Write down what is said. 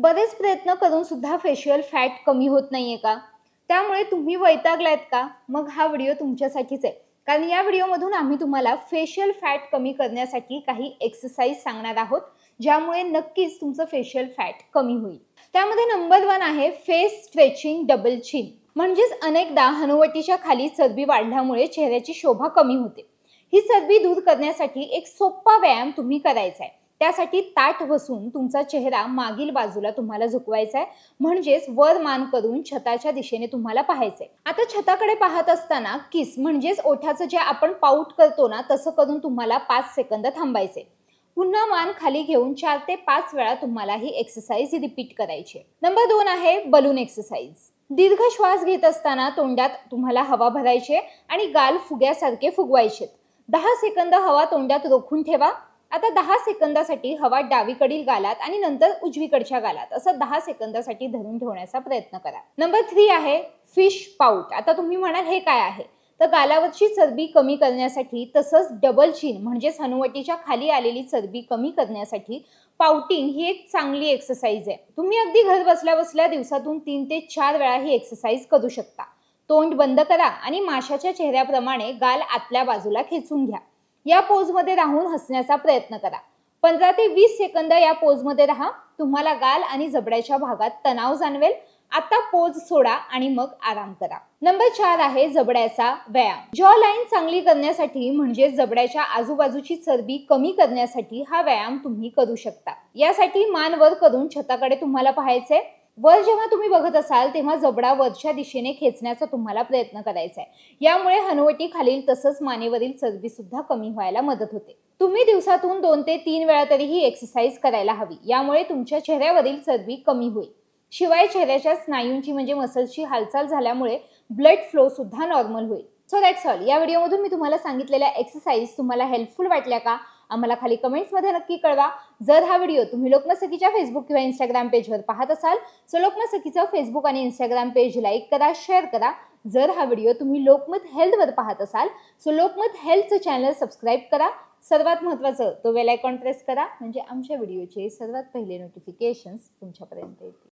बरेच प्रयत्न करून सुद्धा फेशियल फॅट कमी होत नाहीये का? त्यामुळे तुम्ही वैतागलायत का? मग हा व्हिडिओ तुमच्यासाठीच आहे. कारण या व्हिडिओमधून आम्ही तुम्हाला फेशियल फॅट कमी करण्यासाठी काही एक्सरसाइज सांगणार आहोत. ज्यामुळे नक्कीच तुमचं फेशियल फॅट कमी होईल. त्यामध्ये नंबर वन आहे फेस स्ट्रेचिंग डबल चिन म्हणजेच अनेकदा हनुवटीच्या खाली चरबी वाढल्यामुळे चेहऱ्याची शोभा कमी होते. ही चरबी दूर करण्यासाठी एक सोपा व्यायाम तुम्ही करायचा आहे त्यासाठी ताट बसून तुमचा चेहरा मागील बाजूला तुम्हाला झुकवायचा आहे म्हणजेच वर मान करून छताच्या दिशेने तुम्हाला पाहायचंय. आता छताकडे पाहत असताना किस म्हणजेच ओठाचं जे आपण पाऊट करतो ना तसं करून तुम्हाला पाच सेकंद थांबायचे पुन्हा मान खाली घेऊन चार ते पाच वेळा तुम्हाला ही एक्सरसाइज रिपीट करायची नंबर दोन आहे बलून एक्सरसाइज दीर्घ श्वास घेत असताना तोंडात तुम्हाला हवा भरायची आणि गाल फुग्यासारखे फुगवायचे दहा सेकंद हवा तोंडात रोखून ठेवा. आता दहा सेकंदासाठी हवा डावीकडील गालात आणि नंतर उजवीकडच्या गालात. असं दहा सेकंदासाठी धरून ठेवण्याचा प्रयत्न करा. नंबर थ्री आहे फिश पाऊट आता तुम्ही म्हणाल हे काय आहे? तर गालावरची चरबी कमी करण्यासाठी तसंच डबल चीन म्हणजेच हनुवटीच्या खाली आलेली चरबी कमी करण्यासाठी पावटिंग ही एक चांगली एक्सरसाइज आहे. तुम्ही अगदी घर बसल्या बसल्या दिवसातून तीन ते चार वेळा ही एक्सरसाइज करू शकता. तोंड बंद करा आणि माशाच्या चेहऱ्याप्रमाणे गाल आतल्या बाजूला खेचून घ्या. या पोजमध्ये राहून हसण्याचा प्रयत्न करा. पंधरा ते वीस सेकंद या पोजमध्ये राहा. तुम्हाला गाल आणि जबड्याच्या भागात तणाव जाणवेल. आता पोज सोडा आणि मग आराम करा. नंबर चार आहे जबड्याचा व्यायाम. जॉ लाईन चांगली करण्यासाठी म्हणजे जबड्याच्या आजूबाजूची चरबी कमी करण्यासाठी हा व्यायाम तुम्ही करू शकता. यासाठी मान वर करून छताकडे तुम्हाला पाहायचंय. वर जेव्हा तुम्ही बघत असाल तेव्हा जबडा वरच्या दिशेने खेचण्याचा तुम्हाला प्रयत्न करायचा आहे. यामुळे हनुवटी खालील तसंच मानेवरील चरबी सुद्धा कमी व्हायला मदत होते. तुम्ही दिवसातून दोन ते तीन वेळा तरी ही एक्सरसाइज करायला हवी. यामुळे तुमच्या चेहऱ्यावरील चरबी कमी होईल. शिवाय चेहऱ्याच्या स्नायूंची म्हणजे मसल्सची हालचाल झाल्यामुळे ब्लड फ्लो सुद्धा नॉर्मल होईल. सो दॅट्स ऑल या व्हिडिओमधून मी तुम्हाला सांगितलेल्या एक्सरसाइज तुम्हाला हेल्पफुल वाटल्या का? आम्हाला खाली कमेंट्समध्ये नक्की कळवा. जर हा व्हिडिओ तुम्ही लोकमसखीच्या फेसबुक किंवा इंस्टाग्राम पेजवर पाहत असाल सो लोकमसखीचं फेसबुक आणि इंस्टाग्राम पेज लाईक करा शेअर करा. जर हा व्हिडिओ तुम्ही लोकमत हेल्थवर पाहत असाल सो लोकमत हेल्थचं चॅनल सबस्क्राईब करा. सर्वात महत्त्वाचं तो बेल आयकॉन प्रेस करा. म्हणजे आमच्या व्हिडिओचे सर्वात पहिले नोटिफिकेशन्स तुमच्यापर्यंत येतील.